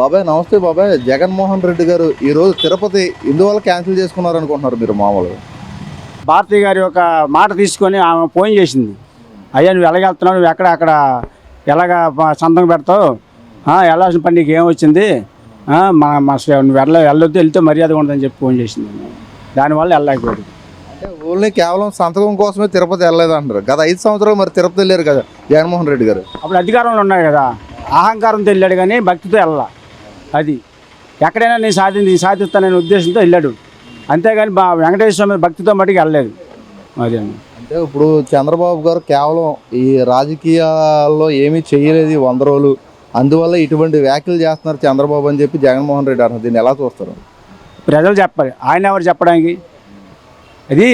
బాబాయ్ నమస్తే బాబాయ్. జగన్మోహన్ రెడ్డి గారు ఈ రోజు తిరుపతి ఎందువల్ల క్యాన్సిల్ చేసుకున్నారు అనుకుంటున్నారు మీరు మామూలుగా? భారతి గారి యొక్క మాట తీసుకొని ఆమె ఫోన్ చేసింది. అయ్యా నువ్వు ఎలాగెళ్తున్నావు నువ్వు ఎక్కడ అక్కడ ఎలాగ సంతకం పెడతావు? వెళ్ళాల్సిన పని నీకు ఏమొచ్చింది మా మా నువ్వు వెళ్ళ వెళ్ళొద్దు వెళ్తే మర్యాద ఉండదని చెప్పి ఫోన్ చేసింది దానివల్ల వెళ్ళలేకపోయాడు. అంటే ఓన్లీ కేవలం సంతకం కోసమే తిరుపతి వెళ్ళలేదు అంటారు గత ఐదు సంవత్సరాలు మరి తిరుపతి వెళ్ళారు కదా జగన్మోహన్ రెడ్డి గారు. అప్పుడు అధికారంలో ఉన్నాయి కదా. అహంకారంతో వెళ్ళాడు కానీ భక్తితో వెళ్ళాల. అది. ఎక్కడైనా నేను సాధి నేను సాధిస్తాననే ఉద్దేశంతో వెళ్ళాడు. అంతేగాని బా వెంకటేశ్వర స్వామి భక్తితో మటుకు వెళ్ళలేదు. అది అండి అంటే ఇప్పుడు చంద్రబాబు గారు కేవలం ఈ రాజకీయాల్లో ఏమీ చేయలేదు వంద రోజులు. అందువల్ల ఇటువంటి వ్యాఖ్యలు చేస్తున్నారు చంద్రబాబు అని చెప్పి జగన్మోహన్ రెడ్డి అంటారు దీన్ని ఎలా చూస్తారు? ప్రజలు చెప్పాలి. ఆయన ఎవరు చెప్పడానికి? అది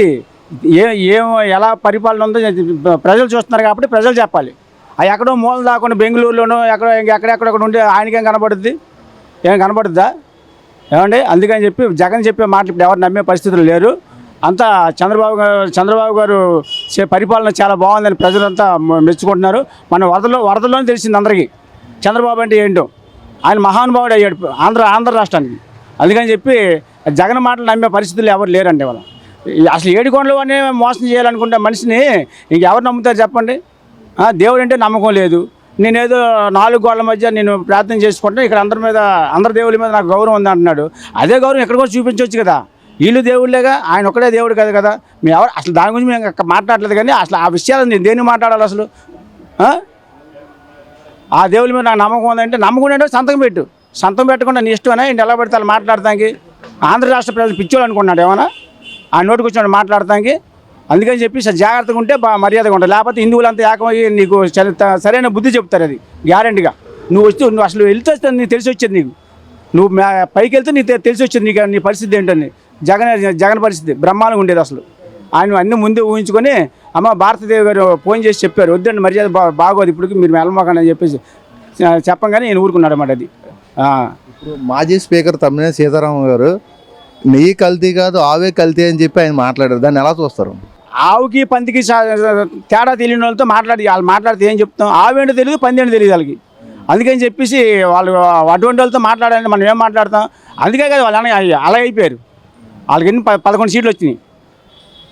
ఏ ఏం ఎలా పరిపాలన ఉందో ప్రజలు చూస్తున్నారు కాబట్టి ప్రజలు చెప్పాలి. అది ఎక్కడో మూల దాకుండా బెంగళూరులోనో ఎక్కడో ఎక్కడెక్కడ ఉంటే ఆయనకేం కనబడుద్ది? ఏం కనబడుద్దా ఏమండి? అందుకని చెప్పి జగన్ చెప్పే మాటలు ఇప్పుడు ఎవరు నమ్మే పరిస్థితులు లేరు. అంతా చంద్రబాబు గారు చంద్రబాబు గారు పరిపాలన చాలా బాగుందని ప్రజలంతా మెచ్చుకుంటున్నారు. మన వరదలో వరదలోనే తెలిసింది అందరికీ. చంద్రబాబు అంటే ఏంటో? ఆయన మహానుభావుడు అయ్యాడు ఆంధ్ర ఆంధ్ర రాష్ట్రానికి. అందుకని చెప్పి జగన్ మాటలు నమ్మే పరిస్థితులు ఎవరు లేరండి వాళ్ళ అసలు ఏడుకొండలు అనే మోసం చేయాలనుకుంటే మనిషిని ఇంకెవరు నమ్ముతారు చెప్పండి? దేవుడు అంటే నమ్మకం లేదు. నేనేదో నాలుగు గోళ్ళ మధ్య నేను ప్రార్థన చేసుకుంటే ఇక్కడ అందరి మీద అందరి దేవుళ్ళ మీద నాకు గౌరవం ఉంది అంటున్నాడు. అదే గౌరవం ఎక్కడ కూడా చూపించవచ్చు కదా. వీళ్ళు దేవుళ్ళేగా ఆయన ఒక్కడే దేవుడు కదా కదా. మేము ఎవరు అసలు దాని గురించి మేము మాట్లాడలేదు కానీ అసలు ఆ విషయాలు నేను దేన్ని మాట్లాడాలి అసలు? ఆ? ఆ దేవుళ్ళ మీద నాకు నమ్మకం ఉందంటే నమ్మకం అంటే సంతకం పెట్టు. సంతం పెట్టకుండా నీ ఇష్టమేనా? ఇంటి ఎలా పెడితే అలా మాట్లాడటానికి? ఆంధ్ర రాష్ట్ర ప్రజలు పిచ్చోళ్ళు అనుకున్నాడు ఏమన్నా? ఆ నోటికి వచ్చినట్టు మాట్లాడటానికి? అందుకని చెప్పి జాగ్రత్తగా ఉంటే బాగా మర్యాదగా ఉంటుంది. లేకపోతే హిందువులంతా ఏకమయ్యి నీకు సరైన బుద్ధి చెప్తారు అది. గ్యారంటీగా నువ్వు వస్తే నువ్వు అసలు వెళ్తే వస్తే నీకు తెలిసి వచ్చేది నీకు. నువ్వు పైకి వెళ్తే నీకు తె- తెలిసి వచ్చేది నీకు నీ పరిస్థితి ఏంటని. జగన్ జగన్ పరిస్థితి బ్రహ్మాండంగా ఉండేది అసలు. ఆయన అన్ని ముందే ఊహించుకొని అమ్మ భారతదేవి గారు ఫోన్ చేసి చెప్పారు వద్దండి మర్యాద బా బాగోదు ఇప్పటికి మీరు వెళ్ళమాకండి అని చెప్పేసి. చెప్పంగానే నేను ఊరుకున్నాడు అన్నమాట అది. మాజీ స్పీకర్ తమ్మినే సీతారామ గారు నెయ్యి కల్తీ కాదు ఆవే కల్తీ అని చెప్పి ఆయన మాట్లాడారు. దాన్ని ఎలా చూస్తారు? ఆవుకి పందికి తేడా తెలియని వాళ్ళతో మాట్లాడి వాళ్ళు మాట్లాడితే ఏం చెప్తాం? ఆవేంటో తెలియదు పంది ఏంటో తెలియదు వాళ్ళకి. అందుకని చెప్పేసి వాళ్ళు అటువంటి వాళ్ళతో మాట్లాడాలంటే మనం ఏం మాట్లాడతాం? అందుకే కదా వాళ్ళు అలా అయిపోయారు. వాళ్ళకి ఎన్ని ప- పదకొండు సీట్లు వచ్చినాయి.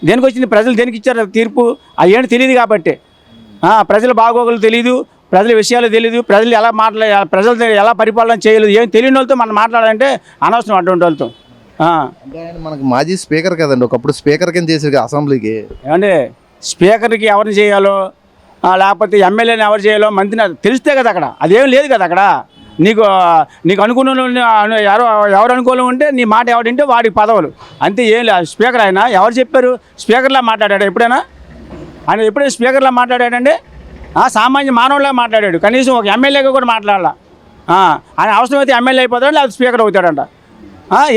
దేనికి వచ్చింది? ప్రజలు దేనికి ఇచ్చారు తీర్పు? అది ఏంటి తెలియదు కాబట్టి. ప్రజలు ప్రజల బాగోగులు తెలియదు ప్రజల విషయాలు తెలియదు ప్రజలు ఎలా మాట్లాడ ప్రజలు ఎలా పరిపాలన చేయలేదు ఏం తెలియని వాళ్ళతో మనం మాట్లాడాలంటే అనవసరం అటువంటి వాళ్ళతో. అంటే ఆయన మనకి మాజీ స్పీకర్ కదండి ఒకప్పుడు స్పీకర్ కింద చేసేది అసెంబ్లీకి. ఏమంటే స్పీకర్కి ఎవరిని చేయాలో లేకపోతే ఎమ్మెల్యేని ఎవరు చేయాలో మంత్రిని తెలిస్తే కదా అక్కడ అదేం లేదు కదా అక్కడ. నీకు నీకు అనుకూలం ఎవరు ఎవరు అనుకూలం ఉంటే నీ మాట ఎవడంటే వాడికి పదవులు. అంతే ఏం లేదు స్పీకర్ ఆయన ఎవరు చెప్పారు? స్పీకర్లా మాట్లాడాడు ఎప్పుడైనా? ఆయన ఎప్పుడైనా స్పీకర్లా మాట్లాడాడండి? ఆ, సామాన్య మానవులా మాట్లాడాడు. కనీసం ఒక ఎమ్మెల్యేగా కూడా మాట్లాడాల. ఆయన అవసరమైతే ఎమ్మెల్యే అయిపోతాడు లేదా స్పీకర్ అవుతాడంట.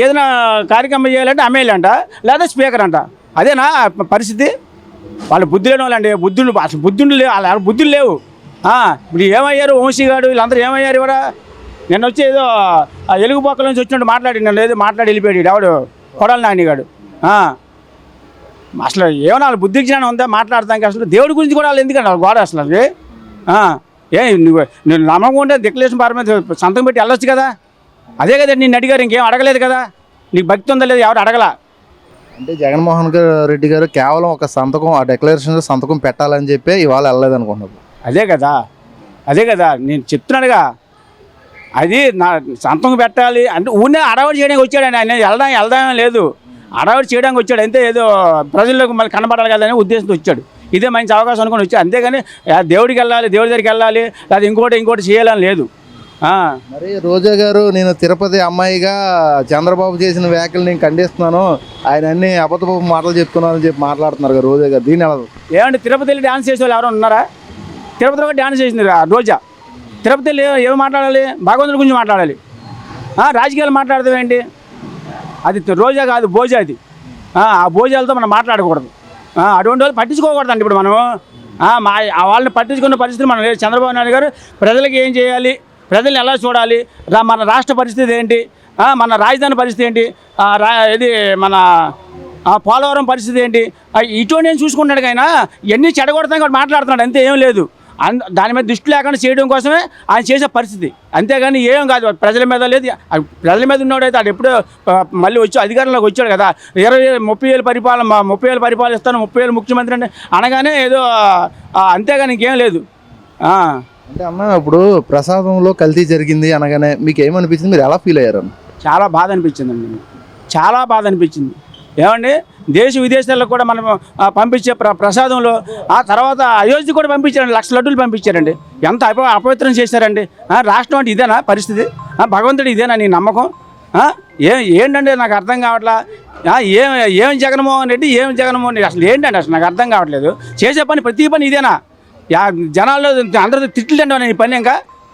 ఏదైనా కార్యక్రమం చేయాలంటే ఎమ్మెల్యే అంట లేదా స్పీకర్ అంట. అదేనా పరిస్థితి? వాళ్ళు బుద్ధి లేని వాళ్ళండి బుద్ధులు అసలు బుద్ధులు లేవు వాళ్ళ బుద్ధులు లేవు. ఇప్పుడు ఏమయ్యారు వంశీగాడు వీళ్ళందరూ ఏమయ్యారు కూడా నిన్న వచ్చి ఏదో ఆ ఎలుగు పక్కల నుంచి వచ్చినట్టు మాట్లాడి నన్ను ఏదో మాట్లాడి వెళ్ళిపోయాడు ఎవడు? కొడాలి నానిగాడు అసలు ఏమన్నా వాళ్ళ బుద్ధి జ్ఞానం ఉందా? మాట్లాడతానికి అసలు దేవుడి గురించి కూడా వాళ్ళు ఎందుకంటే వాళ్ళ గోడ అసలు అది? ఏ నువ్వు నమ్మకం ఉంటే డిక్లరేషన్ పార సంతకం పెట్టి వెళ్ళొచ్చు కదా. అదే కదా నేను అడిగారు ఇంకేం అడగలేదు కదా? నీకు భక్తి ఉందా లేదు? ఎవరు అడగలా? అంటే జగన్మోహన్ గారు రెడ్డి గారు కేవలం ఒక సంతకం ఆ డెక్లరేషన్ సంతకం పెట్టాలని చెప్పి ఇవాళ వెళ్ళలేదు అనుకుంటున్నారు అదే కదా. అదే కదా. నేను చెప్తున్నానుగా. అది నా సంతకం పెట్టాలి అంటే ఊరినే అడవాడు చేయడానికి వచ్చాడు ఆయన. వెళ్దాం వెళ్దాం లేదు. అడవాడు చేయడానికి వచ్చాడు. అంతే ఏదో ప్రజల్లోకి మళ్ళీ కనబడాలి కదా అనే ఉద్దేశంతో వచ్చాడు. ఇదే మంచి అవకాశం అనుకుని వచ్చాడు. అంతేగాని దేవుడికి వెళ్ళాలి దేవుడి దగ్గరికి వెళ్ళాలి లేదా ఇంకోటి ఇంకోటి చేయాలని లేదు. మరి రోజా గారు నేను తిరుపతి అమ్మాయిగా చంద్రబాబు చేసిన వ్యాఖ్యలు నేను ఖండిస్తున్నాను. ఆయన అన్ని అబద్ధపు మాటలు చెప్తున్నారని చెప్పి మాట్లాడుతున్నారు రోజా గారు. దీని ఎలా ఏమంటే తిరుపతి వెళ్ళి డ్యాన్స్ చేసే వాళ్ళు ఎవరైనా ఉన్నారా తిరుపతిలో కూడా డ్యాన్స్ చేసింది రోజా. తిరుపతి వెళ్ళి ఏం మాట్లాడాలి? భగవంతుడి గురించి మాట్లాడాలి. రాజకీయాలు మాట్లాడతాం ఏంటి? అది రోజా కాదు భోజా అది. ఆ భోజాలతో మనం మాట్లాడకూడదు. అటువంటి వాళ్ళు పట్టించుకోకూడదండి ఇప్పుడు మనం మా వాళ్ళని పట్టించుకున్న పరిస్థితి మనం లేదు. చంద్రబాబు నాయుడు గారు ప్రజలకు ఏం చేయాలి? ప్రజల్ని ఎలా చూడాలి? మన రాష్ట్ర పరిస్థితి ఏంటి? మన రాజధాని పరిస్థితి ఏంటి? రా ఇది మన పోలవరం పరిస్థితి ఏంటి? ఇటువంటి ఏం చూసుకుంటాడు ఆయన ఎన్ని చెడగొడతాం కూడా మాట్లాడుతున్నాడు అంతే ఏం లేదు. అన్- దాని మీద దృష్టి లేకుండా చేయడం కోసమే ఆయన చేసే పరిస్థితి. అంతేగాని ఏం కాదు ప్రజల మీద లేదు ప్రజల మీద ఉన్నాడైతే అది ఎప్పుడో మళ్ళీ వచ్చి అధికారంలోకి వచ్చాడు కదా. ఇరవై ముప్పై వేలు పరిపాలన మా ముప్పై వేలు పరిపాలిస్తాను ముప్పై వేలు ముఖ్యమంత్రి అంటే అనగానే ఏదో అంతేగాని ఇంకేం లేదు. అంటే అన్న ఇప్పుడు ప్రసాదంలో కల్తీ జరిగింది అనగానే మీకు ఏమనిపించింది మీరు ఎలా ఫీల్ అయ్యారు? చాలా బాధ అనిపించిందండి చాలా బాధ అనిపించింది. ఏమండి? దేశ విదేశాలకు కూడా మనం పంపించే ప్ర ప్రసాదంలో ఆ తర్వాత అయోధ్య కూడా పంపించారండి. లక్ష లడ్డూలు పంపించారండి. ఎంత అప అపవిత్రం చేశారండి. రాష్ట్రం అంటే ఇదేనా పరిస్థితి? భగవంతుడు ఇదేనా నీ నమ్మకం? ఏ ఏంటంటే నాకు అర్థం కావట్లా? ఏం ఏం జగన్మోహన్ రెడ్డి ఏం జగన్మోహన్ రెడ్డి? అసలు ఏంటండి? అసలు నాకు అర్థం కావట్లేదు. చేసే పని ప్రతి పని ఇదేనా? జనాల్లో అందరితో తిట్లు తింటాను ఈ పని ఇంకా.